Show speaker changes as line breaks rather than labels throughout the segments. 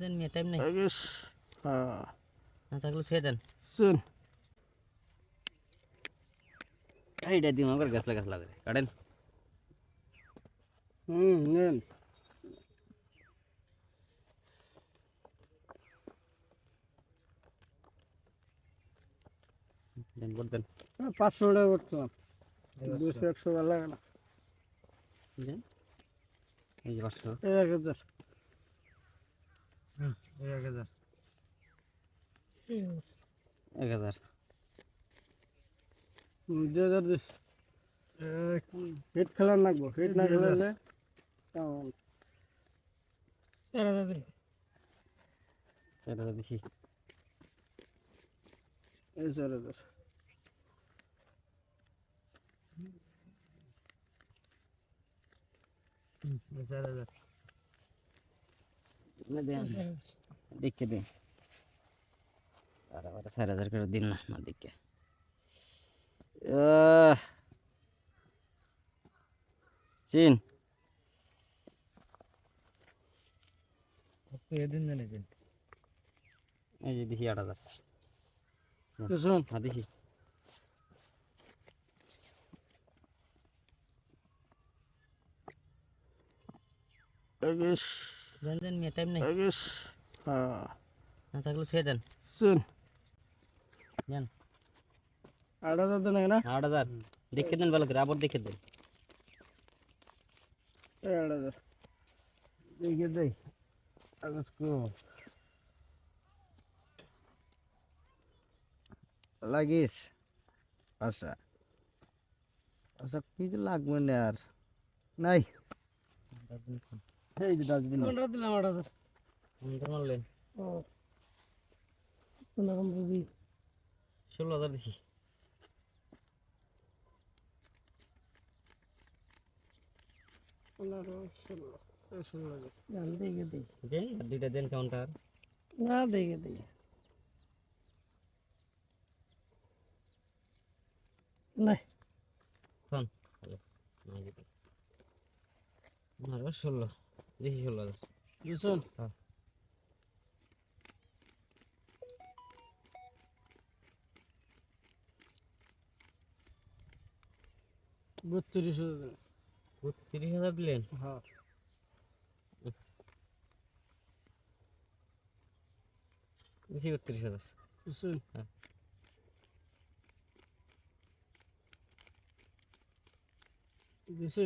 দেন মিয়া time নেই।
আগে হ্যাঁ।
না থাকলে খেয়ে দেন।
শুন।
এইটা দিন আমার গাছ লাগাছ লাগে কাটেন।
হুম নেন।
দেন ভোট দেন।
পাঁচশো টাকা করতাম দুশো একশো টাকা লাগে না।
এই পাঁচশো।
এই এক হাজার।
এক হাজার।
দুই হাজার দিস হিট খেলার লাগবো হিট না খেলালে কেমন?
চার হাজার বেশি।
এই চার হাজার।
না দেন দেখে দিন আর আবার চার হাজার করে দিন না দেখে আহ, চিন। এই যে দেখি আট হাজার।
শুন।
হ্যাঁ দেখি।
এগিস
দেন দেন মিয়া টাইম নেই।
এগিস হ্যাঁ।
না থাকলে খেয়ে দেন।
শুন।
দেন।
আট হাজার দেন না
আট হাজার। দেখে দেন ভালো করে আবার দেখে দেন।
আট হাজার।
দেখে কাগজ কো লাগিস। আচ্ছা। আচ্ছা কি লাগবে না আর? নাই। এই যে ডাস্টবিন।
কোনটা দিলাম হাজার
আমাদের মারলেন?
ও কোনরকম বুঝি
ষোলো হাজার দিছি।
দিই।
দুইটা দেন কাউন্টার
না দেখে দিই। নাই
হ্যালো নাই ষোলো। দিছি ষোলো হাজার
বুঝছেন
হ্যাঁ।
বত্রিশ হাজার।
তিরিশ হাজার দিলেন?
হ্যাঁ।
দিছি বত্রিশ হাজার।
বুঝছেন
হ্যাঁ।
দিছে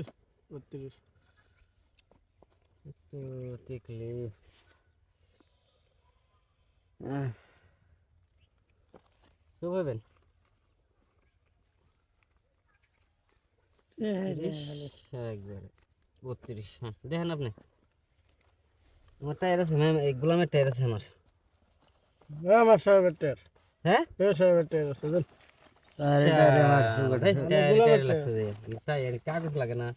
বত্রিশ।
একবারে বত্রিশ হ্যাঁ দেখেন আপনি আমার টায়ার আছে ম্যাম এই গোলামের টায়ার আছে আমার
আমার সাহেবের টের
হ্যাঁ
সাহেবের টের আছে
টায়ার টায়ার লাগছে টায়ার কাগজ লাগে না